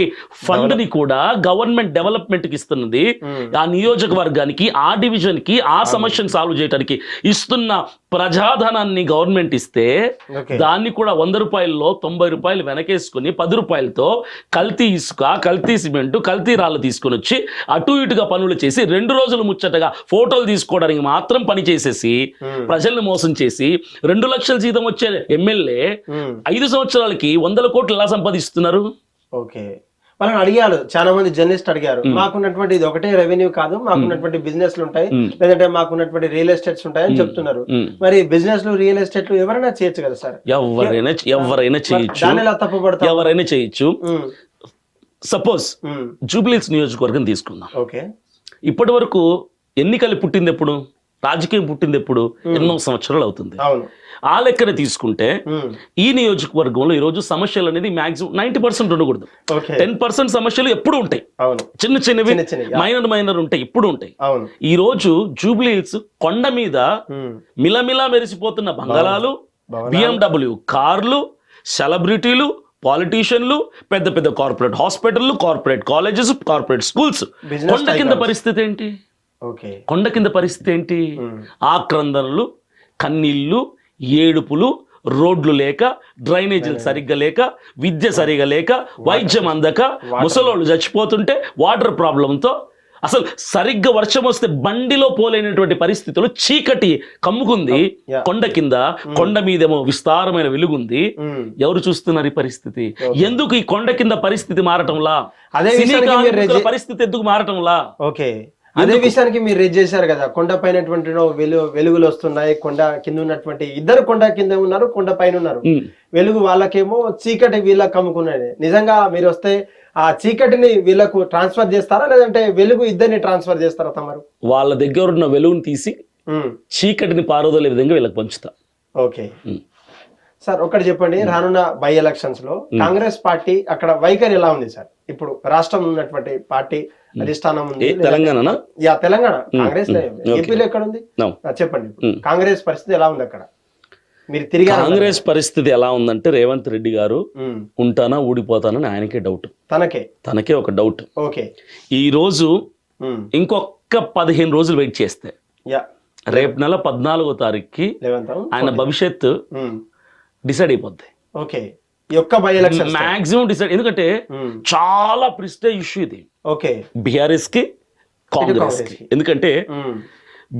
ఇస్తున్నటువంటి ఫండ్ని కూడా గవర్నమెంట్ డెవలప్మెంట్కి ఇస్తున్నది. ఆ నియోజకవర్గానికి ఆ డివిజన్కి ఆ సమస్యను సాల్వ్ చేయడానికి ఇస్తున్న ప్రజాధనాన్ని గవర్నమెంట్ ఇస్తే దాన్ని కూడా వంద రూపాయల్లో తొంభై రూపాయలు వెనకేసుకుని పది రూపాయలతో కల్తీ ఇసుక కల్తీ సిమెంట్ కల్తీ రాళ్ళు తీసుకొని వచ్చి అటు ఇటుగా పనులు చేసి రెండు రోజులు ముచ్చటగా ఫోటోలు తీసుకోవడానికి మాత్రం పని చేసేసి ప్రజల్ని మోసం చేసి రెండు లక్షల జీతం వచ్చే ఎమ్మెల్యే. ఐదు సంవత్సరాలకి వందల కోట్లు ఎలా సంపాదిస్తున్నారు? ఓకే వాళ్ళని అడిగారు చాలా మంది జర్నలిస్ట్ అడిగారు. మాకున్నటువంటి ఇది ఒకటే రెవెన్యూ కాదు మాకున్నటువంటి బిజినెస్లు ఉంటాయి. లేదంటే మాకున్నటువంటి రియల్ ఎస్టేట్స్ ఉంటాయని చెప్తున్నారు. మ్మ్. మరి బిజినెస్లు రియల్ ఎస్టేట్లు ఎవరైనా చేయొచ్చు కదా సార్? ఎవరైనా ఎవరైనా చేయొచ్చు. దాని ఎలా తప్పుపడతాం ఎవరైనా చేయొచ్చు. సపోజ్. జూబ్లీస్ నియోజకవర్గం తీసుకుందాం. ఓకే. ఇప్పటి వరకు ఎన్నికలు పుట్టింది ఎప్పుడు రాజకీయం పుట్టింది ఎప్పుడు? ఎన్నో సంవత్సరాలు అవుతుంది. ఆ లెక్కన తీసుకుంటే. ఈ నియోజకవర్గంలో ఈరోజు సమస్యలు అనేది మాక్సిమం నైంటీ పర్సెంట్ ఉండకూడదు. టెన్ పర్సెంట్ సమస్యలు ఎప్పుడు ఉంటాయి. చిన్న చిన్నవి చిన్న చిన్నవి. మైనర్ మైనర్ ఉంటాయి ఇప్పుడు ఉంటాయి. ఈ రోజు జూబ్లీహిల్స్ కొండ మీద. మిలమిలా మెరిసిపోతున్న బంగాళాలు. బిఎండబ్ల్యూ కార్లు సెలబ్రిటీలు పాలిటీషియన్లు పెద్ద పెద్ద కార్పొరేట్ హాస్పిటల్లు కార్పొరేట్ కాలేజెస్ కార్పొరేట్ స్కూల్స్. కొండ కింద. పరిస్థితి ఏంటి? కొండ కింద పరిస్థితి ఏంటి. ఆక్రందనలు కన్నీళ్ళు ఏడుపులు రోడ్లు లేక డ్రైనేజీలు సరిగ్గా లేక విద్య సరిగ్గా లేక వైద్యం అందక ముసలోళ్ళు చచ్చిపోతుంటే వాటర్ ప్రాబ్లంతో అసలు సరిగ్గా వర్షం వస్తే బండిలో పోలేనటువంటి పరిస్థితులు చీకటి కమ్ముకుంది. కొండ కింద కొండ మీదేమో విస్తారమైన వెలుగుంది. ఎవరు చూస్తున్నారు ఈ పరిస్థితి? ఎందుకు ఈ కొండ కింద పరిస్థితి మారటంలా? అదే పరిస్థితి ఎందుకు మారటంలా? ఓకే. అదే విషయానికి మీరు రేజ్ చేశారు కదా. కొండ వెలు వెలుగులు వస్తున్నాయి కొండ కింద ఉన్నటువంటి ఇద్దరు కొండ కింద ఉన్నారు కొండ పైన ఉన్నారు. వెలుగు వాళ్ళకేమో చీకటి వీళ్ళకి కమ్ముకున్నది. నిజంగా మీరు వస్తే ఆ చీకటిని వీళ్ళకు ట్రాన్స్ఫర్ చేస్తారా? లేదంటే వెలుగు ఇద్దరిని ట్రాన్స్ఫర్ చేస్తారా తమరు? వాళ్ళ దగ్గర ఉన్న వెలుగుని తీసి చీకటిని పారదోలే విధంగా వీళ్ళకి పంచుతా. ఓకే. సార్ ఒకటి చెప్పండి. రానున్న బై ఎలక్షన్స్లో కాంగ్రెస్ పార్టీ అక్కడ వైఖరి ఎలా ఉంది సార్? ఇప్పుడు రాష్ట్రం ఉన్నటువంటి పార్టీ అధిష్టానం ఉంది. ఏ తెలంగాణనా? యా తెలంగాణ. కాంగ్రెస్ okay. ఏపీలో ఎక్కడ ఉంది? చెప్పండి. కాంగ్రెస్ పరిస్థితి ఎలా ఉంది అక్కడ? మీరు తిరిగి కాంగ్రెస్ పరిస్థితి ఎలా ఉందంటే రేవంత్ రెడ్డి గారు ఉంటానా ఊడిపోతానని ఆయనకే డౌట్ తనకే? తనకే ఒక డౌట్ ఓకే. ఈ రోజు ఇంకొక పదిహేను రోజులు వెయిట్ చేస్తే రేపు నెల పద్నాలుగో తారీఖుకి ఆయన భవిష్యత్తు ఉమ్, డిసైడ్ అయిపోద్ది. ఓకే. మాక్సిమం డిసైడ్ ఎందుకంటే చాలా ప్రిస్టేజ్ ఇష్యూ ఇది. ఓకే. బీఆర్ఎస్కి కాంగ్రెస్కి కాంగ్రెస్కి. ఎందుకంటే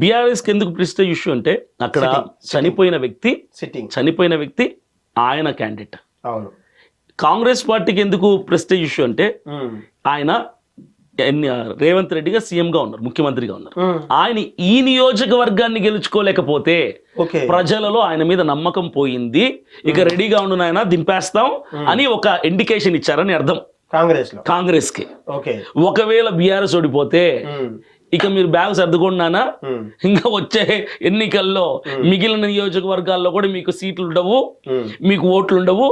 బీఆర్ఎస్కి ఎందుకు ప్రిస్టేజ్ ఇష్యూ అంటే అక్కడ చనిపోయిన వ్యక్తి సిట్టింగ్ చనిపోయిన వ్యక్తి ఆయన క్యాండిడేట్. అవును. కాంగ్రెస్ పార్టీకి ఎందుకు ప్రెస్టేజ్ ఇష్యూ అంటే ఆయన రేవంత్ రెడ్డిగా సీఎంగా ఉన్నారు ముఖ్యమంత్రిగా ఉన్నారు. ఆయన ఈ నియోజకవర్గాన్ని గెలుచుకోలేకపోతే ప్రజలలో ఆయన మీద నమ్మకం పోయింది. ఇక రెడీగా ఉండు నాయన దింపేస్తాం అని ఒక ఇండికేషన్ ఇచ్చారని అర్థం. కాంగ్రెస్లో కాంగ్రెస్కి ఓకే. ఒకవేళ బీఆర్ఎస్ ఓడిపోతే ఇక మీరు బ్యాగ్ సర్దుకున్నానా ఇంకా వచ్చే ఎన్నికల్లో మిగిలిన నియోజకవర్గాల్లో కూడా మీకు సీట్లు ఉండవు మీకు ఓట్లు ఉండవు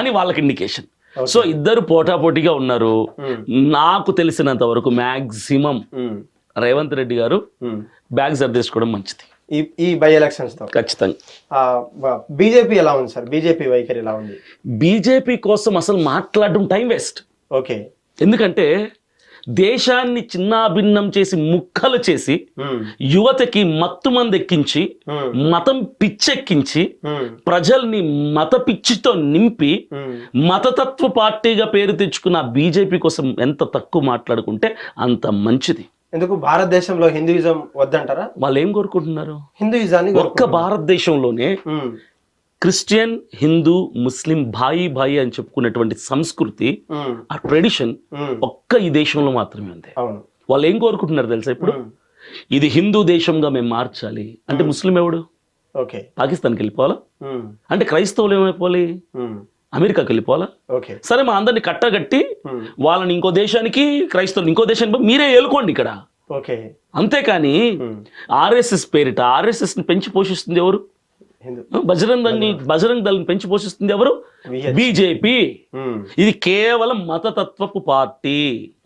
అని వాళ్ళకి ఇండికేషన్. సో ఇద్దరు పోటాపోటీగా ఉన్నారు. నాకు తెలిసినంత వరకు మాక్సిమం రేవంత్ రెడ్డి గారు. బ్యాగ్ సర్దేసుకోవడం మంచిది. ఈ బై ఎలక్షన్స్ ఖచ్చితంగా. బీజేపీ ఎలా ఉంది సార్? బీజేపీ వైఖరి ఎలా ఉంది? బీజేపీ కోసం అసలు మాట్లాడడం టైం వేస్ట్. ఓకే. ఎందుకంటే దేశాన్ని చిన్నాభిన్నం చేసి ముక్కలు చేసి యువతకి మత్తు మంది ఎక్కించి ఉమ్, మతం పిచ్చెక్కించి ప్రజల్ని మత పిచ్చితో నింపి మతతత్వ పార్టీగా పేరు తెచ్చుకున్న బీజేపీ కోసం ఎంత తక్కువ మాట్లాడుకుంటే అంత మంచిది. ఎందుకు భారతదేశంలో హిందూయిజం వద్దంటారా? వాళ్ళు ఏం కోరుకుంటున్నారు? హిందూయిజాన్ని ఒక్క భారతదేశంలోనే క్రిస్టియన్ హిందూ ముస్లిం భాయి భాయి అని చెప్పుకున్నటువంటి సంస్కృతి ఆ ట్రెడిషన్ ఒక్క ఈ దేశంలో మాత్రమే ఉంది వాళ్ళు ఏం కోరుకుంటున్నారు తెలుసా ఇప్పుడు? ఇది హిందూ దేశంగా మేము మార్చాలి. అంటే ముస్లిం ఎవడు? ఓకే. పాకిస్తాన్కి వెళ్ళిపోవాలా? అంటే క్రైస్తవులు ఏమైపోవాలి? అమెరికాకి వెళ్ళిపోవాలా? ఓకే. సరే మా అందరిని కట్టగట్టి వాళ్ళని ఇంకో దేశానికి క్రైస్తవులు ఇంకో దేశానికి మీరే ఏలుకోండి ఇక్కడ. ఓకే. అంతేకాని ఆర్ఎస్ఎస్ పేరిట ఆర్ఎస్ఎస్ని పెంచి పోషిస్తుంది ఎవరు? బజరంగ్ దళ్ బజరంగ్. దళ్ పెంచి పోషిస్తుంది ఎవరు. బీజేపీ. ఇది కేవలం మతతత్వపు పార్టీ.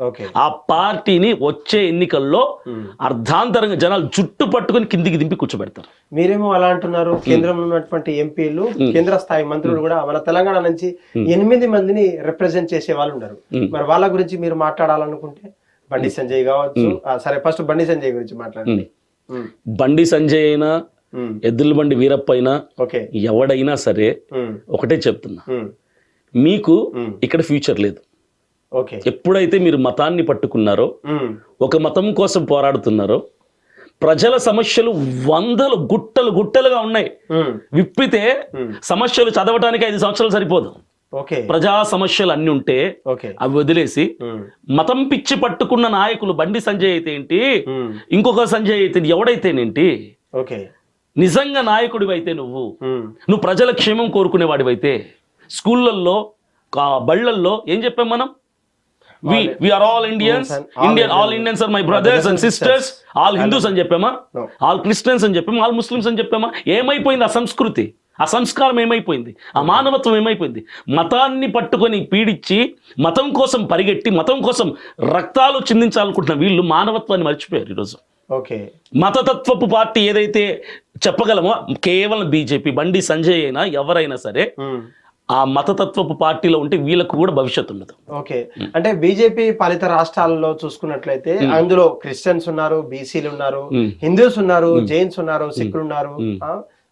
ఓకే. ఆ పార్టీని వచ్చే ఎన్నికల్లో. అర్ధాంతరంగా జనాలు జుట్టు పట్టుకొని కిందికి దింపి కూర్చోబెడతారు. మీరేమో అలా అంటున్నారు. కేంద్రంలో ఉన్నటువంటి ఎంపీలు కేంద్ర స్థాయి మంత్రులు కూడా మన తెలంగాణ నుంచి ఎనిమిది మందిని రిప్రజెంట్ చేసే వాళ్ళు ఉన్నారు. మరి వాళ్ళ గురించి మీరు మాట్లాడాలనుకుంటే బండి సంజయ్ కావచ్చు. సరే ఫస్ట్ బండి సంజయ్ గురించి మాట్లాడండి. బండి సంజయ్ అయినా ఎద్దుల బండి వీరప్ప అయినా ఓకే ఎవడైనా సరే ఉమ్, ఒకటే చెప్తున్నా. ఉమ్, మీకు ఇక్కడ ఫ్యూచర్ లేదు. ఎప్పుడైతే మీరు మతాన్ని పట్టుకున్నారో ఒక మతం కోసం పోరాడుతున్నారో ప్రజల సమస్యలు వందలు గుట్టలు గుట్టలుగా ఉన్నాయి. విప్పితే సమస్యలు చదవటానికి ఐదు సంవత్సరాలు సరిపోదు. ప్రజా సమస్యలు అన్ని ఉంటే అవి వదిలేసి మతం పిచ్చి పట్టుకున్న నాయకులు బండి సంజయ్ అయితే ఏంటి? ఇంకొక సంజయ్ అయితే ఎవడైతేనేంటి? ఓకే నిజంగా నాయకుడివైతే నువ్వు. నువ్వు ప్రజల క్షేమం కోరుకునేవాడివైతే స్కూళ్ళల్లో బళ్ళల్లో ఏం చెప్పాం మనం? We are all Indians Indian all. Indians are my brothers and sisters all Hindus అని చెప్పామా. ఆల్ క్రిస్టియన్స్ అని చెప్పామా? ఆల్ ముస్లిమ్స్ అని చెప్పామా? ఏమైపోయింది ఆ సంస్కృతి? ఆ సంస్కారం ఏమైపోయింది? ఆ మానవత్వం ఏమైపోయింది? మతాన్ని పట్టుకొని పీడించి మతం కోసం పరిగెట్టి మతం కోసం రక్తాలు చిందించాలనుకుంటున్న వీళ్ళు మానవత్వాన్ని మర్చిపోయారు ఈరోజు. ఓకే. మతతత్వపు పార్టీ ఏదైతే చెప్పగలమో కేవలం బీజేపీ బండి సంజయ్ అయినా ఎవరైనా సరే ఆ మతతత్వపు పార్టీలో ఉంటే వీళ్ళకు కూడా భవిష్యత్తు ఉండదు. ఓకే. అంటే బీజేపీ పాలిత రాష్ట్రాలలో చూసుకున్నట్లయితే అందులో క్రిస్టియన్స్ ఉన్నారు బీసీలు ఉన్నారు. హిందూస్ ఉన్నారు జైన్స్ ఉన్నారు సిక్కులు ఉన్నారు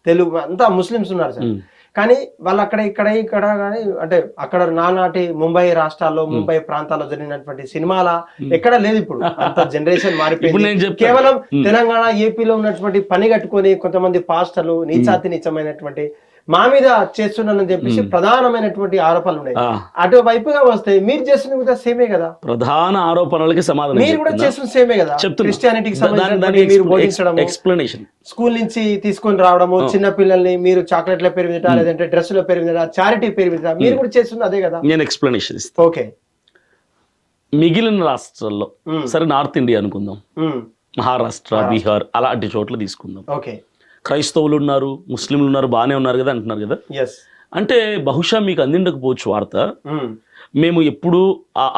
తెలుగు అంతా ముస్లిమ్స్ ఉన్నారు సార్. కానీ వాళ్ళు అక్కడ ఇక్కడ ఇక్కడ కానీ అంటే అక్కడ నానాటి ముంబై రాష్ట్రాల్లో ముంబై ప్రాంతాల్లో జరిగినటువంటి సినిమాల ఎక్కడ లేదు ఇప్పుడు. అంత జనరేషన్ మారిపోయింది. కేవలం తెలంగాణ ఏపీలో ఉన్నటువంటి పని కట్టుకొని కొంతమంది పాస్టర్లు నీచాతి నీచమైనటువంటి మా మీద చేస్తున్నానని చెప్పేసి ప్రధానమైనటువంటి ఆరోపణలు ఉన్నాయి. అటువైపుగా వస్తే మీరు చేస్తున్నది కూడా సేమే కదా. ప్రధాన ఆరోపణలకి సమాధానం మీరు కూడా. చేస్తున్న సేమే కదా. క్రిస్టియానిటీకి సంబంధించిన ఎక్స్ప్లెనేషన్ స్కూల్ నుంచి తీసుకొని రావడము చిన్న పిల్లల్ని మీరు చాక్లెట్ల పేరు మీద లేదంటే డ్రెస్సుల పేరు మీద చారిటీ పేరు మీద మీరు కూడా చేస్తుంది అదే కదా. నేను ఎక్స్ప్లెనేషన్ ఇస్తాను ఓకే. మిగిలిన రాష్ట్రాల్లో సరే నార్త్ ఇండియా అనుకుందాం. మహారాష్ట్ర. బీహార్ అలాంటి చోట్ల తీసుకుందాం. ఓకే. క్రైస్తవులు ఉన్నారు ముస్లింలు ఉన్నారు బాగానే ఉన్నారు కదా అంటున్నారు కదా? అంటే బహుశా మీకు అందిండకపోవచ్చు వార్త. ఉమ్, మేము ఎప్పుడు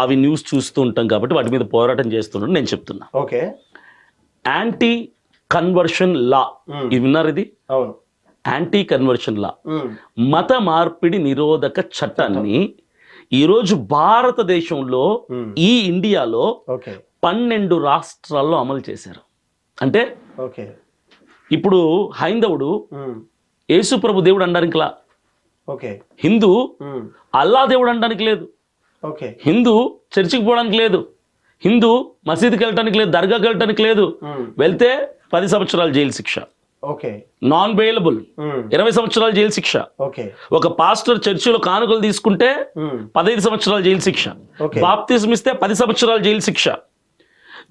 అవి న్యూస్ చూస్తూ ఉంటాం కాబట్టి వాటి మీద పోరాటం చేస్తున్నాం నేను చెప్తున్నా. ఓకే యాంటీ కన్వర్షన్ లా ఇది విన్నారు ఇది? యాంటీ కన్వర్షన్ లా మత మార్పిడి నిరోధక చట్టాన్ని ఈరోజు భారతదేశంలో ఉమ్, ఈ ఇండియాలో పన్నెండు రాష్ట్రాల్లో అమలు చేశారు. అంటే ఓకే ఇప్పుడు హైందవుడు యేసు ప్రభు దేవుడు అనడానికి లా. ఓకే. హిందూ అల్లా దేవుడు అనడానికి లేదు. ఓకే. హిందూ చర్చికి పోవడానికి లేదు. హిందూ మసీదుకి వెళ్ళటానికి లేదు దర్గాకి వెళ్ళటానికి లేదు. వెళ్తే పది సంవత్సరాలు జైలు శిక్ష. ఓకే. Non bailable. ఇరవై సంవత్సరాలు జైలు శిక్ష. ఓకే. ఒక పాస్టర్ చర్చిలో కానుకలు తీసుకుంటే పదహైదు సంవత్సరాలు జైలు శిక్ష. బాప్తిజం ఇస్తే పది సంవత్సరాలు జైలు శిక్ష.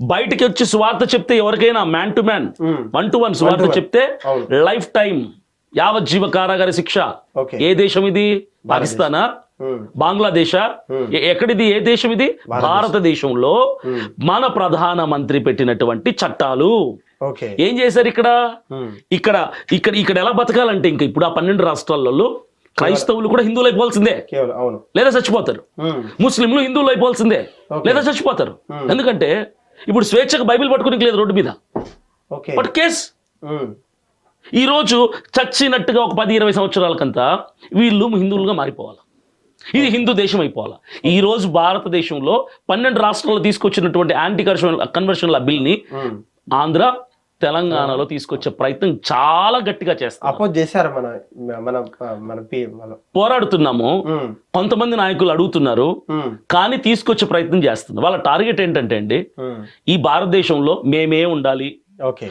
బయటికి వచ్చి సువార్త చెప్తే ఎవరికైనా man to man one to one one. చెప్తే. లైఫ్ టైం యావజ్జీవ కారాగార శిక్ష. ఏ దేశం ఇది? పాకిస్తానా? ఉమ్, బంగ్లాదేశ్? Hmm. ఎక్కడిది? ఏ దేశం ఇది? భారతదేశంలో Hmm. మన ప్రధాన మంత్రి పెట్టినటువంటి చట్టాలు. ఏం చేశారు ఇక్కడ? ఇక్కడ ఇక్కడ ఇక్కడ ఎలా బతకాలంటే ఇంకా ఇప్పుడు ఆ పన్నెండు రాష్ట్రాలలో క్రైస్తవులు కూడా హిందువులు అయిపోవాల్సిందే. లేదా చచ్చిపోతారు. ముస్లింలు హిందువులు అయిపోవాల్సిందే. లేదా చచ్చిపోతారు. Hmm. ఎందుకంటే ఇప్పుడు స్వేచ్ఛకు బైబిల్ పట్టుకుని లేదు రోడ్డు మీద. ఓకే. బట్ కేస్ ఉమ్, ఈ రోజు చచ్చినట్టుగా ఒక పది ఇరవై సంవత్సరాలకంతా వీళ్ళు హిందువులుగా మారిపోవాలి. ఇది హిందూ దేశం అయిపోవాలి. ఈ రోజు భారతదేశంలో పన్నెండు రాష్ట్రాల్లో తీసుకొచ్చినటువంటి యాంటీ కన్వర్షన్ కన్వర్షన్ల బిల్ని. ఆంధ్ర తెలంగాణలో తీసుకొచ్చే ప్రయత్నం చాలా గట్టిగా చేస్తాం అపోజ్ చేశారు మన మన మన పోరాడుతున్నాము. కొంతమంది నాయకులు అడుగుతున్నారు. కానీ తీసుకొచ్చే ప్రయత్నం చేస్తున్నారు. వాళ్ళ టార్గెట్ ఏంటంటే అండి ఈ భారతదేశంలో మేమే ఉండాలి.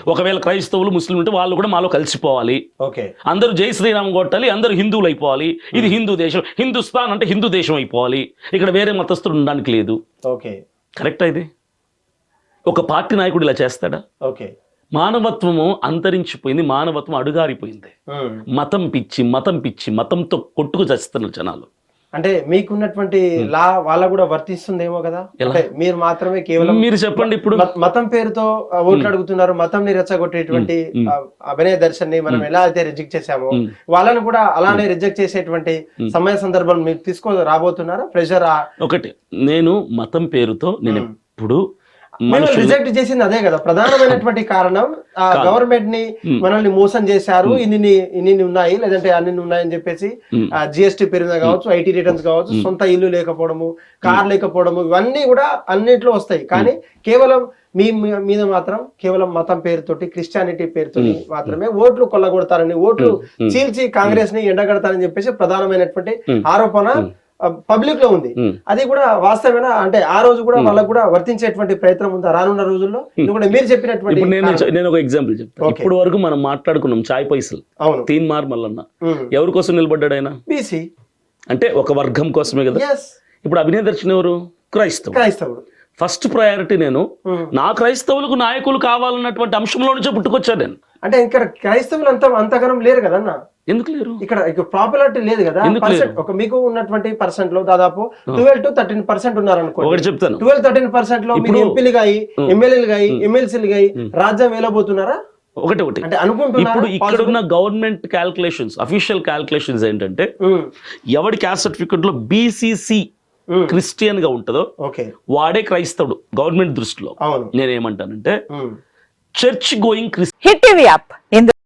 ఒకవేళ క్రైస్తవులు ముస్లింలు ఉంటే వాళ్ళు కూడా మాలో కలిసిపోవాలి. ఓకే. అందరూ జై శ్రీరామ్ కొట్టాలి అందరూ హిందువులు అయిపోవాలి. ఇది హిందూ దేశం. హిందుస్థాన్ అంటే హిందూ దేశం అయిపోవాలి. ఇక్కడ వేరే మతస్థులు ఉండడానికి లేదు. ఓకే. కరెక్టా ఇది? ఒక పార్టీ నాయకుడు ఇలా చేస్తాడా? ఓకే. మానవత్వము అంతరించిపోయింది మానవత్వం అడుగారిపోయింది. మతం పిచ్చి మతం పిచ్చి మతంతో కొట్టుకు చస్తున్నారు జనాలు. అంటే మీకున్నటువంటి లా వాళ్ళ కూడా వర్తిస్తుందేమో కదా? అంటే మీరు మాత్రమే కేవలం మీరు చెప్పండి ఇప్పుడు. మత- పేరుతో ఓట్లు అడుగుతున్నారు మతం ని రెచ్చగొట్టేటువంటి అభినయ దర్శన్ని మనం ఎలా అయితే రిజెక్ట్ చేశామో మ్. వాళ్ళని కూడా అలానే రిజెక్ట్ చేసేటువంటి సమయ సందర్భం మీరు తీసుకో రాబోతున్నారా? ప్రెషర్ ఒకటి నేను మతం పేరుతో నేను ఎప్పుడు మనుషులు. రిజెక్ట్ చేసింది అదే కదా. ప్రధానమైనటువంటి కారణం ఆ గవర్నమెంట్ని మనల్ని మోసం చేశారు. ఇన్ని ఇన్ని ఉన్నాయి లేదంటే అన్ని ఉన్నాయని చెప్పేసి. జిఎస్టీ పేరు మీద కావచ్చు ఐటీ రిటర్న్స్ కావచ్చు సొంత ఇల్లు లేకపోవడము కార్ లేకపోవడము ఇవన్నీ కూడా అన్నిట్లో వస్తాయి. కానీ కేవలం మీ మీద మాత్రం కేవలం మతం పేరుతోటి క్రిస్టియానిటీ పేరుతోటి మాత్రమే ఓట్లు కొల్లగొడతారని ఓట్లు చీల్చి కాంగ్రెస్ని ఎండగడతారని చెప్పేసి ప్రధానమైనటువంటి ఆరోపణ పబ్లిక్లో ఉంది. అది కూడా వాస్తవమేనా? అంటే ఆ రోజు కూడా వాళ్ళకు కూడా వర్తించేటువంటి ప్రయత్నం ఉందా? రానున్న రోజుల్లో? కూడా మీరు చెప్పినటువంటి నేను ఒక ఎగ్జాంపుల్ చెప్తాను. ఇప్పుడు వరకు మనం మాట్లాడుకున్నాం చాయ్ పైసలు. తీన్ మార్ మల్లన్న. ఎవరి కోసం నిలబడ్డాడు ఆయన? బీసీ అంటే ఒక వర్గం కోసమే కదా. ఇప్పుడు అభినయ దర్శన్ ఎవరు? క్రైస్తవుడు. క్రైస్తవుడు. ఫస్ట్ ప్రయారిటీ నేను. నా క్రైస్తవులకు నాయకులు కావాలన్నటువంటి అంశంలో నుంచే పుట్టుకొచ్చాను నేను. అంటే ఇక్కడ క్రైస్తవులు అంత అంతగనం లేరు కదన్న ఎందుకు లేరు? ఇక్కడ ఇక్కడ పాపులారిటీ లేదు కదా. ఒక మీకు ఉన్నటువంటి పర్సెంట్లో దాదాపు ట్వెల్వ్ టు థర్టీన్ పర్సెంట్ ఉన్నారు అనుకోండి చెప్తాను. ట్వెల్వ్ థర్టీన్ పర్సెంట్లో మీరు ఎంపీలుగా అయ్యి ఎమ్మెల్యేలుగా అయ్యి ఎమ్మెల్సీలుగా అయ్యి రాజ్యం వెళ్ళబోతున్నారా ఒకటి ఒకటి. అంటే ఇప్పుడు ఇక్కడ ఉన్న గవర్నమెంట్ క్యాల్కులేషన్స్ అఫీషియల్ క్యాల్కులేషన్స్ ఏంటంటే ఎవడి క్యాస్ట్ సర్టిఫికెట్లో బీసీసీ క్రిస్టియన్గా ఉంటుందో ఓకే. వాడే క్రైస్తవుడు గవర్నమెంట్ దృష్టిలో. నేనేమంటానంటే church going Christian. Hit TV up. In